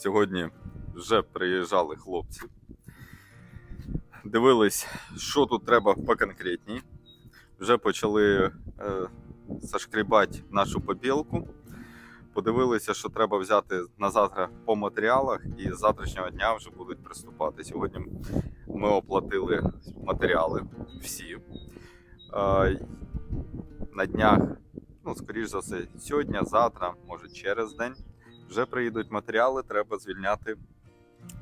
Сьогодні вже приїжджали хлопці. Дивились, що тут треба по конкретній. Вже почали е, зашкрібати нашу побілку. Подивилися, що треба взяти на завтра по матеріалах, і з завтрашнього дня вже будуть приступати. Сьогодні ми оплатили матеріали всі. Е, на днях ну, скоріш за все, сьогодні, завтра, може через день вже приїдуть матеріали, треба звільняти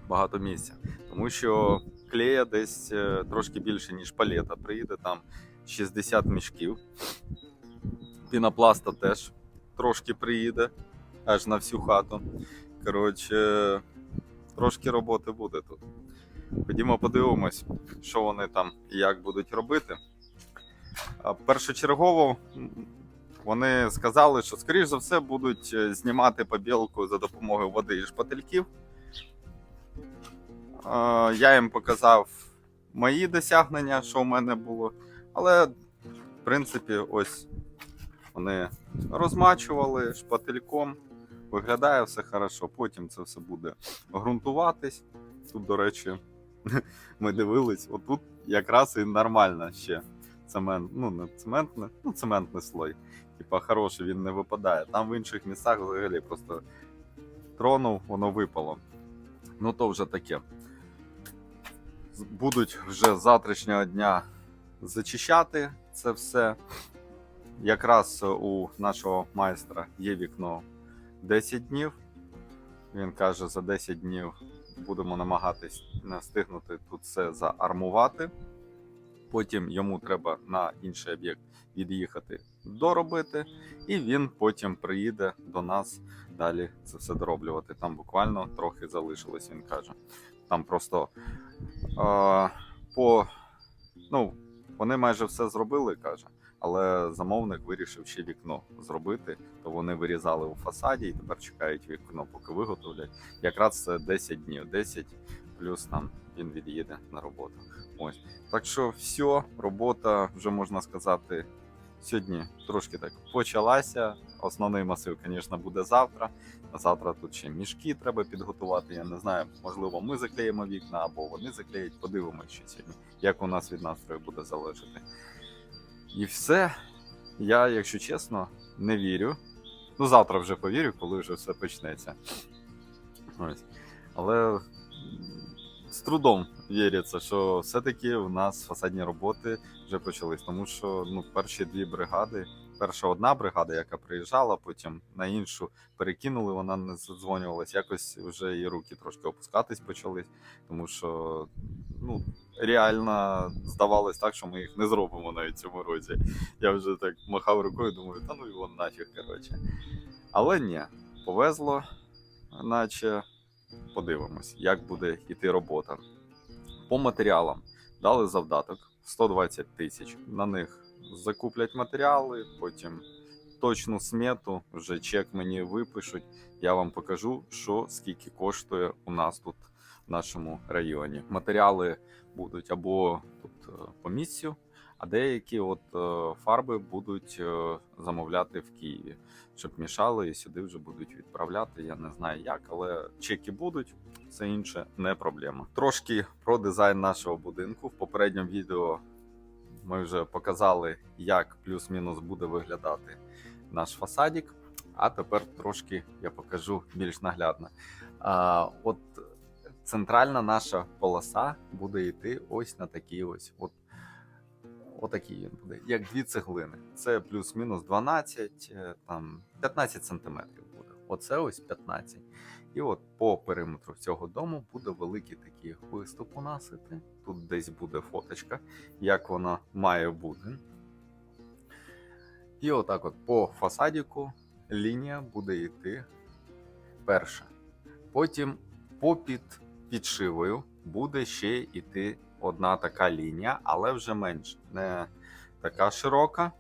багато місця. Тому що клея десь е, трошки більше, ніж палета. Приїде там 60 мішків. Пінопласта теж трошки приїде, аж на всю хату. Коротше, трошки роботи буде тут. Ходімо подивимось, що вони там і як будуть робити. Першочергово вони сказали, що, скоріш за все, будуть е, знімати побілку за допомогою води і шпательків. Е, Я їм показав мої досягнення, що в мене було. Але, в принципі, ось вони розмачували шпательком. Виглядає все хорошо. Потім це все буде ґрунтуватись. Тут, до речі, ми дивились, отут якраз і нормально ще цемент, ну не цементне, ну цементний слой. Типа хороший, він не випадає. Там в інших місцях взагалі просто тронув, воно випало. Ну то вже таке. Будуть вже з завтрашнього дня зачищати це все. Якраз у нашого майстра є вікно 10 днів. Він каже, за 10 днів будемо намагатись не встигнути тут все заармувати. Потім йому треба на інший об'єкт від'їхати доробити, і він потім приїде до нас далі це все дороблювати. Там буквально трохи залишилось, він каже. Там просто е, по ну, вони майже все зробили, каже. Але замовник вирішив ще вікно зробити, то вони вирізали у фасаді і тепер чекають вікно, поки виготовлять. Якраз це 10 днів, 10 плюс там він від'їде на роботу. Ось. Так що все, робота вже можна сказати, сьогодні трошки так почалася. Основний масив, звісно, буде завтра. На завтра тут ще мішки треба підготувати. Я не знаю, можливо, ми заклеїмо вікна або вони заклеять. Подивимося ще сьогодні, як у нас від настрою буде залежати. І все. Я, якщо чесно, не вірю. Ну, завтра вже повірю, коли вже все почнеться. Ось. Але з трудом віриться, що все-таки в нас фасадні роботи вже почались. Тому що ну, перші дві бригади, перша одна бригада, яка приїжджала, потім на іншу перекинули, вона не задзвонювалась. Якось вже і руки трошки опускатись почали, тому що ну, реально здавалось так, що ми їх не зробимо навіть цьому році. Я вже так махав рукою, думаю, та ну його нафіг, коротше. Але ні, повезло, наче подивимось, як буде йти робота. По матеріалам дали завдаток 120 тисяч. На них закуплять матеріали, потім точну смету, вже чек мені випишуть. Я вам покажу, що скільки коштує у нас тут в нашому районі. Матеріали будуть або тут е, по місцю, а деякі от е, фарби будуть е, замовляти в Києві, щоб мішали і сюди вже будуть відправляти. Я не знаю як, але чеки будуть. Все інше не проблема. Трошки про дизайн нашого будинку. В попередньому відео ми вже показали, як плюс-мінус буде виглядати наш фасадік. А тепер трошки я покажу більш наглядно. А, от центральна наша полоса буде йти ось на такій ось. От, отакий він буде, як дві цеглини. Це плюс-мінус 12, е, там 15 сантиметрів буде. Оце ось 15. І от по периметру цього дому буде великий такий виступ у насити. Тут десь буде фоточка, як воно має бути. І отак от по фасадіку лінія буде йти перша. Потім попід підшивою буде ще йти одна така лінія, але вже менше. Не така широка,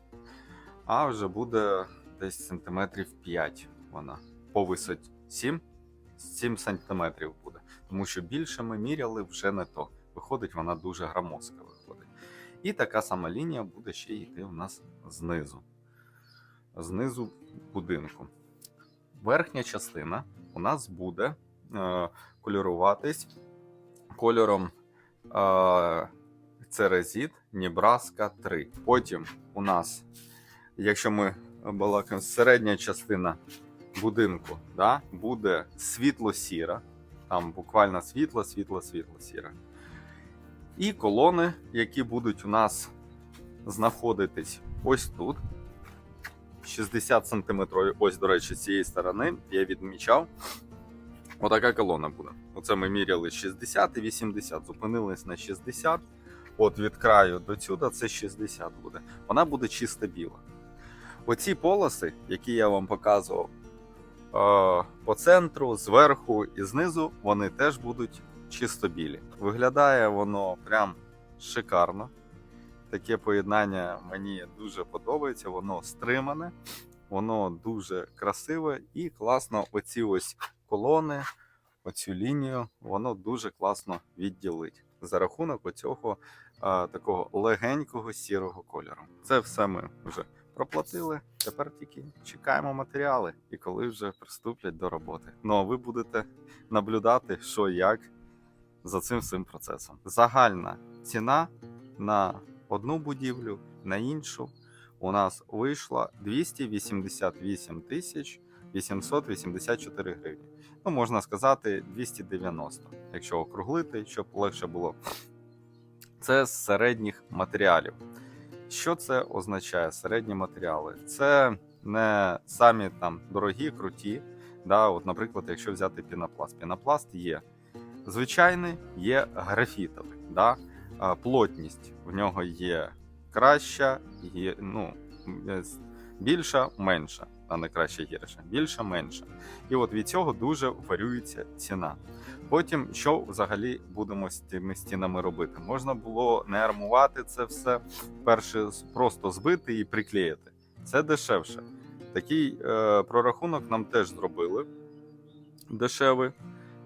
а вже буде десь сантиметрів 5 вона по висоті. 7, 7 сантиметрів буде. Тому що більше ми міряли вже не то. Виходить, вона дуже громоздка виходить. І така сама лінія буде ще йти у нас знизу. Знизу будинку. верхня частина у нас буде е, кольоруватись кольором Церезіт Нібраска 3. Потім у нас, якщо ми балакаємо, середня частина будинку да, буде світло-сіра. Там буквально світло, світло, світло, сіра. І колони, які будуть у нас знаходитись ось тут. 60 см. Ось, до речі, з цієї сторони я відмічав. Отака колона буде. Оце ми міряли 60 і 80. Зупинились на 60. От від краю до сюди це 60 буде. Вона буде чисто біла. Оці полоси, які я вам показував е, по центру, зверху і знизу, вони теж будуть чисто білі. Виглядає воно прям шикарно. Таке поєднання мені дуже подобається, воно стримане, воно дуже красиве і класно оці ось колони, оцю лінію, воно дуже класно відділить за рахунок оцього а, такого легенького сірого кольору. Це все ми вже проплатили. Тепер тільки чекаємо матеріали і коли вже приступлять до роботи. Ну а ви будете наблюдати, що як за цим всім процесом. Загальна ціна на одну будівлю, на іншу у нас вийшла 288 тисяч 884 гривні. Ну, можна сказати, 290, якщо округлити, щоб легше було. Це з середніх матеріалів. Що це означає? Середні матеріали? Це не самі там дорогі, круті. Да, от, наприклад, якщо взяти пінопласт. Пінопласт є звичайний, є графітовий. Да? Плотність в нього є краща, є, ну, більша, менша, а не краще гірша. Більша, менша. І от від цього дуже варюється ціна. Потім, що взагалі будемо з тими стінами робити? Можна було не армувати це все, перше просто збити і приклеїти. Це дешевше. Такий е, прорахунок нам теж зробили дешевий.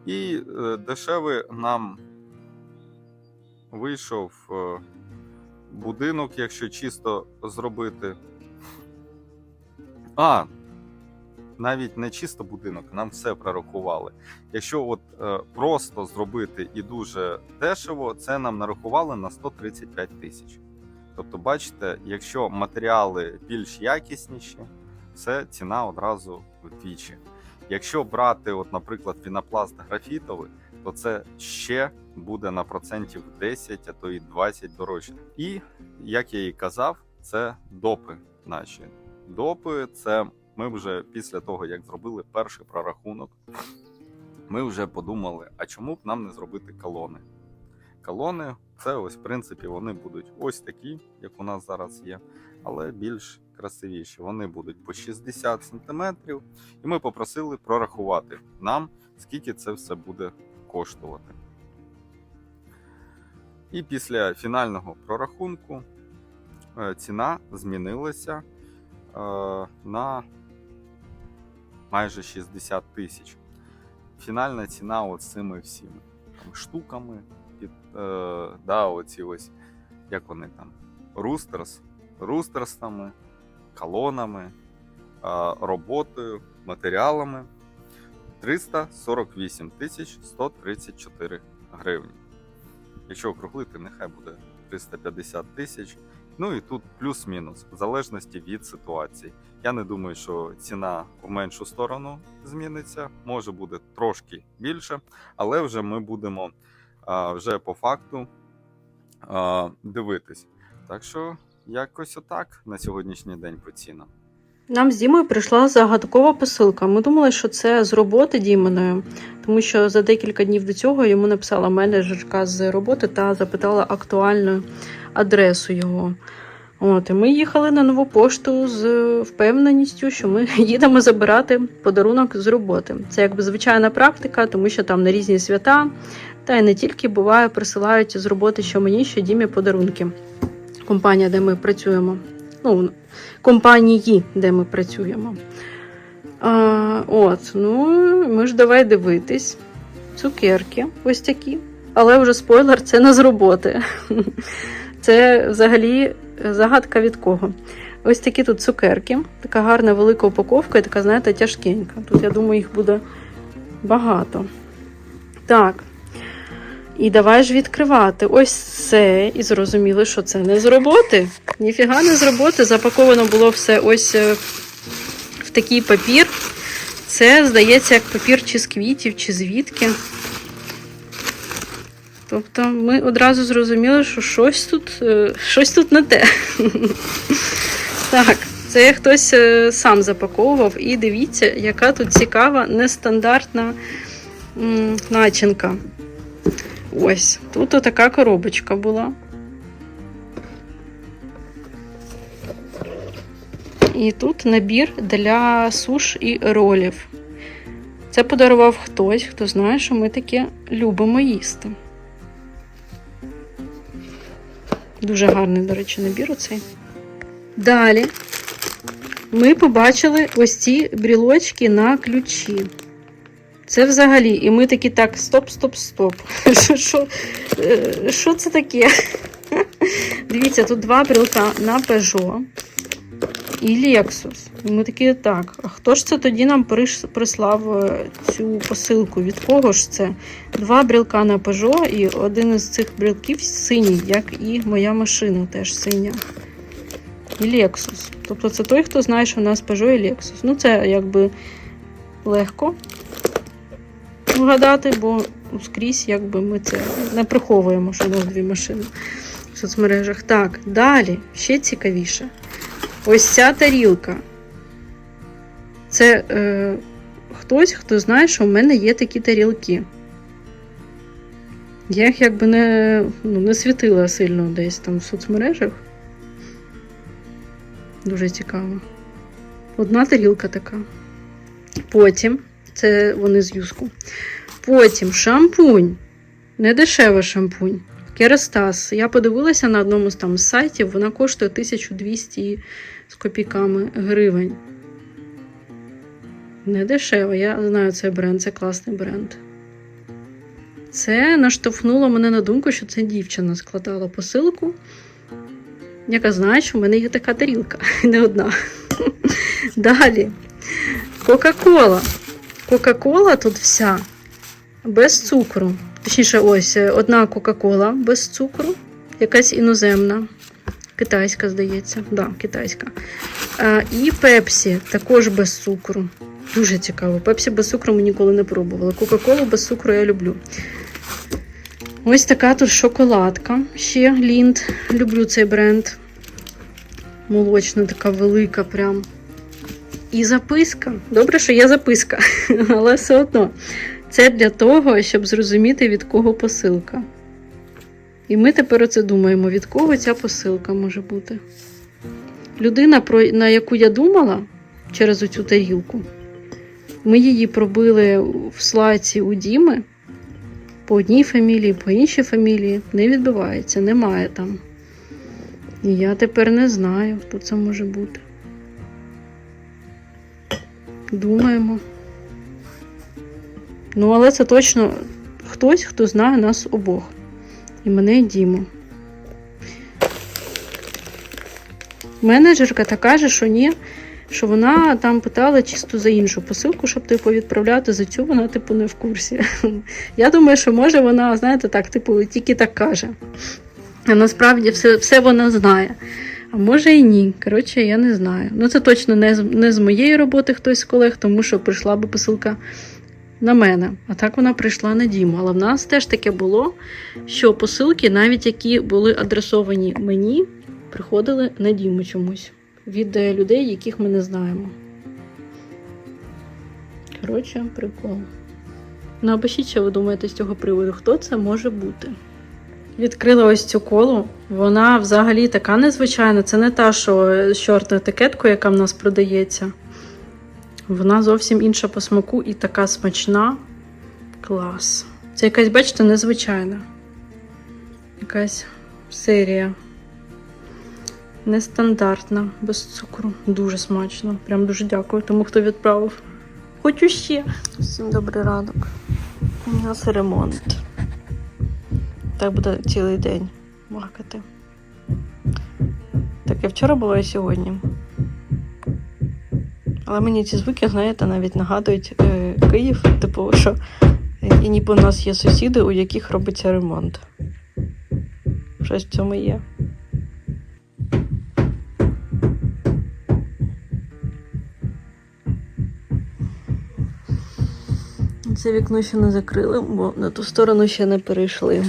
І е, дешевий нам вийшов е, будинок, якщо чисто зробити. А, навіть не чисто будинок, нам все прорахували. Якщо от е, просто зробити і дуже дешево, це нам нарахували на 135 тисяч. Тобто, бачите, якщо матеріали більш якісніші, це ціна одразу вдвічі. Якщо брати, от, наприклад, пінопласт графітовий, то це ще буде на процентів 10, а то і 20 дорожче. І як я і казав, це допи наші. Допи це ми вже після того, як зробили перший прорахунок, ми вже подумали, а чому б нам не зробити колони? Колони, це ось, в принципі, вони будуть ось такі, як у нас зараз є, але більш красивіші. Вони будуть по 60 см. І ми попросили прорахувати нам, скільки це все буде коштувати. І після фінального прорахунку е, ціна змінилася на майже 60 тисяч. Фінальна ціна от цими всіми там, штуками, під, е, да, оці ось, як вони там, рустерс, рустерсами, колонами, е, роботою, матеріалами 348 тисяч 134 гривні. Якщо округлити, нехай буде 350 тисяч. Ну і тут плюс-мінус, в залежності від ситуації. Я не думаю, що ціна в меншу сторону зміниться, може буде трошки більше, але вже ми будемо а, вже по факту а, дивитись. Так що якось отак на сьогоднішній день по цінам. Нам з Дімою прийшла загадкова посилка. Ми думали, що це з роботи Діменої, тому що за декілька днів до цього йому написала менеджерка з роботи та запитала актуальну адресу його. От, і ми їхали на нову пошту з впевненістю, що ми їдемо забирати подарунок з роботи. Це якби звичайна практика, тому що там на різні свята, та й не тільки буває, присилають з роботи що мені, що Дімі подарунки. Компанія, де ми працюємо. Ну, компанії, де ми працюємо. А, от, ну, ми ж давай дивитись. Цукерки ось такі. Але вже спойлер, це не з роботи. Це взагалі загадка від кого. Ось такі тут цукерки. Така гарна велика упаковка і така, знаєте, тяжкенька. Тут, я думаю, їх буде багато. Так. І давай ж відкривати. Ось це. І зрозуміли, що це не з роботи. Ніфіга не з роботи. Запаковано було все ось е, в такий папір. Це, здається, як папір чи з квітів, чи звідки. Тобто ми одразу зрозуміли, що щось тут, е, щось тут не те. Так, це хтось е, сам запаковував. І дивіться, яка тут цікава, нестандартна начинка. Ось, тут така коробочка була. І тут набір для суш і ролів. Це подарував хтось, хто знає, що ми таке любимо їсти. Дуже гарний, до речі, набір оцей. Далі ми побачили ось ці брілочки на ключі. Це взагалі, і ми такі так, стоп, стоп, стоп. Що- Що, е, це таке? Дивіться, тут два брілка на Peugeot і Lexus. І ми такі, так, а хто ж це тоді нам прислав е, цю посилку? Від кого ж це? Два брілка на Peugeot і один із цих брілків синій, як і моя машина теж синя. І Lexus. Тобто це той, хто знає, що в нас Peugeot і Lexus. Ну, це якби легко вгадати, бо скрізь якби ми це не приховуємо, що у дві машини в соцмережах. Так, далі, ще цікавіше. Ось ця тарілка. Це е, хтось, хто знає, що в мене є такі тарілки. Я їх якби не, ну, не світила сильно десь там в соцмережах. Дуже цікаво. Одна тарілка така. Потім, це вони з юску. Потім шампунь. Не дешевий шампунь. Керастас. Я подивилася на одному з там сайтів, вона коштує 1200 з копійками гривень. Не дешево, я знаю цей бренд, це класний бренд. Це наштовхнуло мене на думку, що це дівчина складала посилку, яка знає, що в мене є така тарілка, не одна. Далі. Кока-кола. Кока-кола тут вся без цукру. Точніше, ось е, одна Кока-кола без цукру, якась іноземна. Китайська, здається. Да, китайська. А, і Пепсі також без цукру. Дуже цікаво. Пепсі без цукру ми ніколи не пробували. Кока-колу без цукру я люблю. Ось така тут шоколадка. Ще Лінд. Люблю цей бренд. Молочна, така велика, прям. І записка. Добре, що є записка, але все одно. Це для того, щоб зрозуміти, від кого посилка. І ми тепер оце думаємо, від кого ця посилка може бути. Людина, про, на яку я думала через оцю тарілку, ми її пробили в слайці у Діми по одній фамілії, по іншій фамілії. Не відбувається, немає там. І я тепер не знаю, хто це може бути. Думаємо. Ну, але це точно хтось, хто знає нас обох. І мене і Діму. Менеджерка та каже, що ні, що вона там питала чисто за іншу посилку, щоб типу відправляти за цю, вона типу не в курсі. Я думаю, що може вона, знаєте, так, типу, тільки так каже. А насправді все, все вона знає. А може і ні. Коротше, я не знаю. Ну, це точно не з, не з моєї роботи хтось з колег, тому що прийшла би посилка на мене. А так вона прийшла на Діму. Але в нас теж таке було, що посилки, навіть які були адресовані мені, приходили на Діму чомусь від е, людей, яких ми не знаємо. Коротше, прикол. Ну, напишіть, що ви думаєте з цього приводу, хто це може бути. Відкрила ось цю колу. Вона взагалі така незвичайна. Це не та, що з чорною етикеткою, яка в нас продається. Вона зовсім інша по смаку і така смачна. Клас. Це якась, бачите, незвичайна. Якась серія. Нестандартна, без цукру. Дуже смачно. Прям дуже дякую тому, хто відправив. Хочу ще. Всім добрий ранок. У нас ремонт. Так буде цілий день макати. Так і вчора було і сьогодні. Але мені ці звуки, знаєте, навіть нагадують е, Київ, типу, що і ніби у нас є сусіди, у яких робиться ремонт. Щось в цьому є. Це вікно ще не закрили, бо на ту сторону ще не перейшли.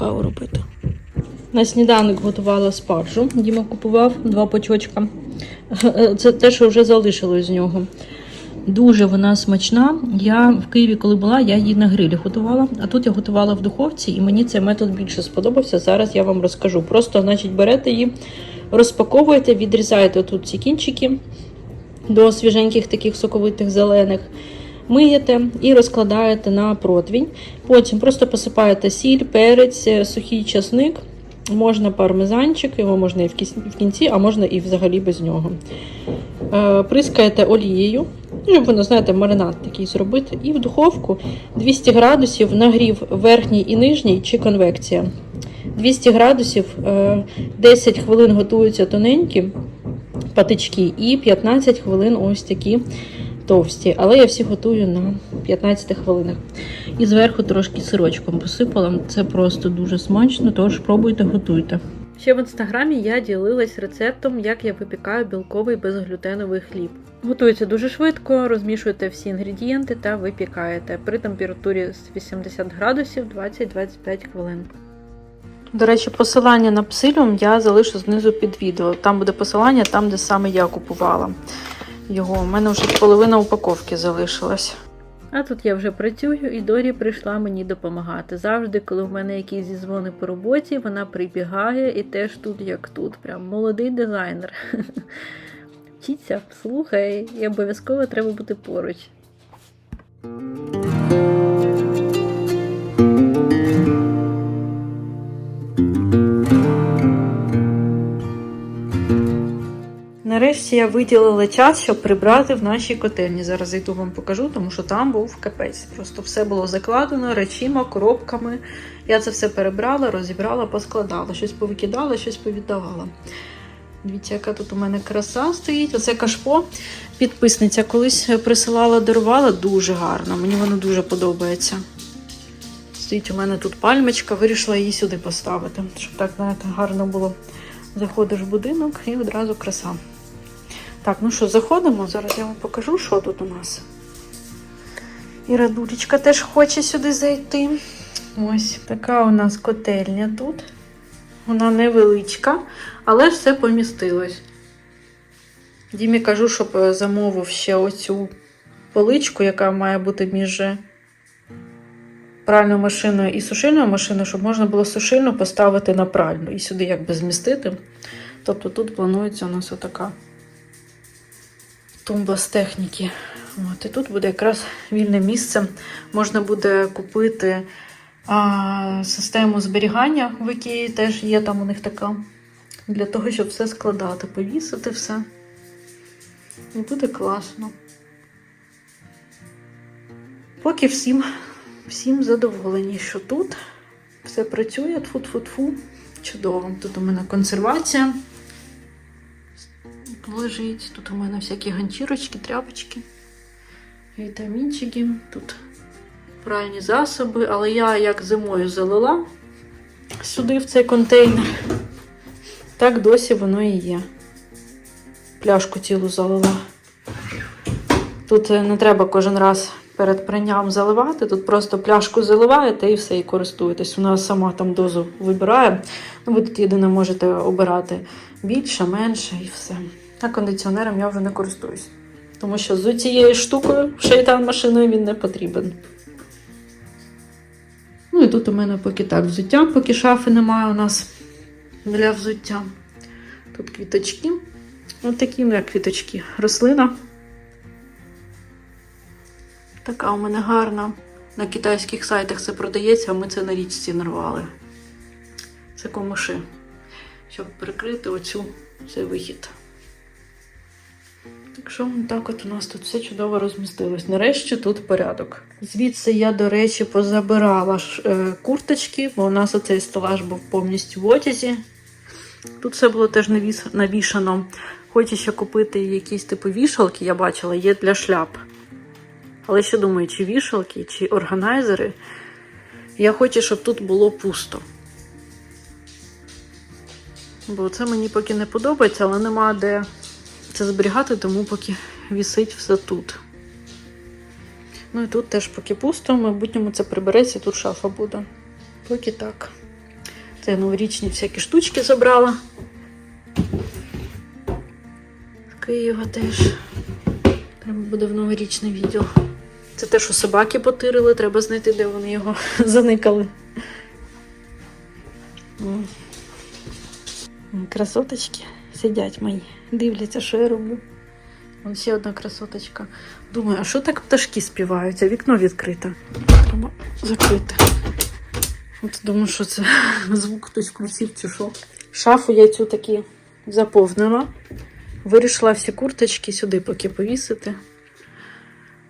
Каву робити. На сніданок готувала спаржу. Діма купував два почочка. Це те, що вже залишилось з нього. Дуже вона смачна. Я в Києві, коли була, я її на грилі готувала, а тут я готувала в духовці, і мені цей метод більше сподобався. Зараз я вам розкажу. Просто, значить, берете її, розпаковуєте, відрізаєте тут ці кінчики до свіженьких таких соковитих зелених. Миєте і розкладаєте на противінь. Потім просто посипаєте сіль, перець, е, сухий часник. Можна пармезанчик, його можна і в кінці, а можна і взагалі без нього. Е, Прискаєте олією, ну, щоб воно, знаєте, маринад такий зробити. І в духовку 200 градусів нагрів верхній і нижній чи конвекція. 200 градусів, е, 10 хвилин готуються тоненькі патички, і 15 хвилин ось такі товсті. Але я всі готую на 15 хвилинах. І зверху трошки сирочком посипала. Це просто дуже смачно, тож пробуйте, готуйте. Ще в інстаграмі я ділилась рецептом, як я випікаю білковий безглютеновий хліб. Готується дуже швидко, розмішуєте всі інгредієнти та випікаєте при температурі з 80 градусів 20-25 хвилин. До речі, посилання на псиліум я залишу знизу під відео. Там буде посилання, там, де саме я купувала його. У мене вже половина упаковки залишилась. А тут я вже працюю, і Дорі прийшла мені допомагати. Завжди, коли в мене якісь зізвони по роботі, вона прибігає і теж тут, як тут. Прям молодий дизайнер. Вчіться, слухай, і обов'язково треба бути поруч. Я виділила час, щоб прибрати в нашій котельні. Зараз зайду вам покажу, тому що там був капець. Просто все було закладено речима, коробками. Я це все перебрала, розібрала, поскладала. Щось повикидала, щось повіддавала. Дивіться, яка тут у мене краса стоїть. Оце кашпо. Підписниця колись присилала, дарувала дуже гарно. Мені воно дуже подобається. Стоїть у мене тут пальмочка, вирішила її сюди поставити, щоб так, знаєте, гарно було. Заходиш в будинок і одразу краса. Так, ну що, заходимо. Зараз я вам покажу, що тут у нас. І Радулечка теж хоче сюди зайти. Ось така у нас котельня тут. Вона невеличка, але все помістилось. Дімі кажу, щоб е, замовив ще оцю поличку, яка має бути між пральною машиною і сушильною машиною, щоб можна було сушильну поставити на пральну і сюди якби змістити. Тобто тут планується у нас отака тумба з техніки. От, і тут буде якраз вільне місце. Можна буде купити а, систему зберігання в Ікеї, теж є там у них така. Для того, щоб все складати, повісити все. І буде класно. Поки всім, всім задоволені, що тут все працює, тфу-тфу-тфу. Чудово. Тут у мене консервація лежить. Тут у мене всякі ганчірочки, тряпочки, вітамінчики. Тут пральні засоби, але я як зимою залила сюди в цей контейнер. Так досі воно і є. Пляшку цілу залила. Тут е, не треба кожен раз перед пранням заливати. Тут просто пляшку заливаєте і все, і користуєтесь. Вона сама там дозу вибирає. Ну, ви тут єдине можете обирати більше, менше і все. А кондиціонером я вже не користуюсь. Тому що з цією штукою, шейтан машиною, він не потрібен. Ну і тут у мене поки так взуття, поки шафи немає у нас для взуття. Тут квіточки. Ось такі, ну як квіточки, рослина. Така у мене гарна. На китайських сайтах це продається, а ми це на річці нарвали. Це комиши, щоб прикрити оцю цей вихід. Так що так от у нас тут все чудово розмістилось. Нарешті тут порядок. Звідси я, до речі, позабирала ж, е, курточки, бо у нас оцей стелаж був повністю в одязі. Тут все було теж навішано. Хочу ще купити якісь типу вішалки, я бачила, є для шляп. Але ще думаю, чи вішалки, чи органайзери. Я хочу, щоб тут було пусто. Бо це мені поки не подобається, але нема де це зберігати, тому поки вісить все тут. Ну і тут теж поки пусто, в майбутньому це прибереться, тут шафа буде. Поки так. Це новорічні всякі штучки забрала. З Києва теж. Треба буде в новорічний відділ. Це те, що собаки потирили, треба знайти, де вони його заникали. Красоточки сидять мої, дивляться, що я роблю. Вон ще одна красоточка. Думаю, а що так пташки співають? А вікно відкрите. Треба закрити. От думаю, що це звук хтось включив чи що. Шафу я цю таки заповнила. Вирішила всі курточки сюди поки повісити.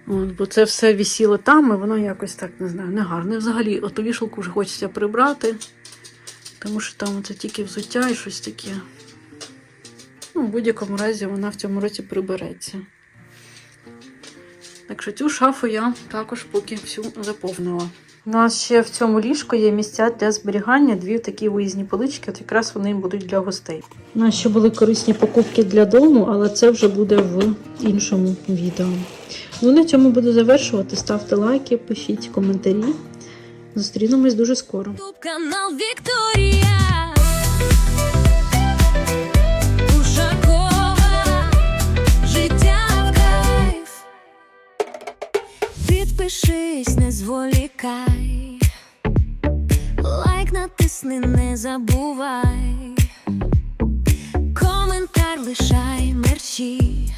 От, бо це все висіло там, і воно якось так не знаю, не гарне. Взагалі, оту вішалку вже хочеться прибрати, тому що там це тільки взуття і щось таке. Ну, в будь-якому разі вона в цьому році прибереться. Так що цю шафу я також поки всю заповнила. У нас ще в цьому ліжку є місця для зберігання, дві такі виїзні полички, от якраз вони будуть для гостей. У нас ще були корисні покупки для дому, але це вже буде в іншому відео. Ну, на цьому буду завершувати. Ставте лайки, пишіть коментарі. Зустрінемось дуже скоро. Ютуб канал Вікторія. Підпишись, не зволікай. Лайк натисни, не забувай. Коментар лишай мерчі.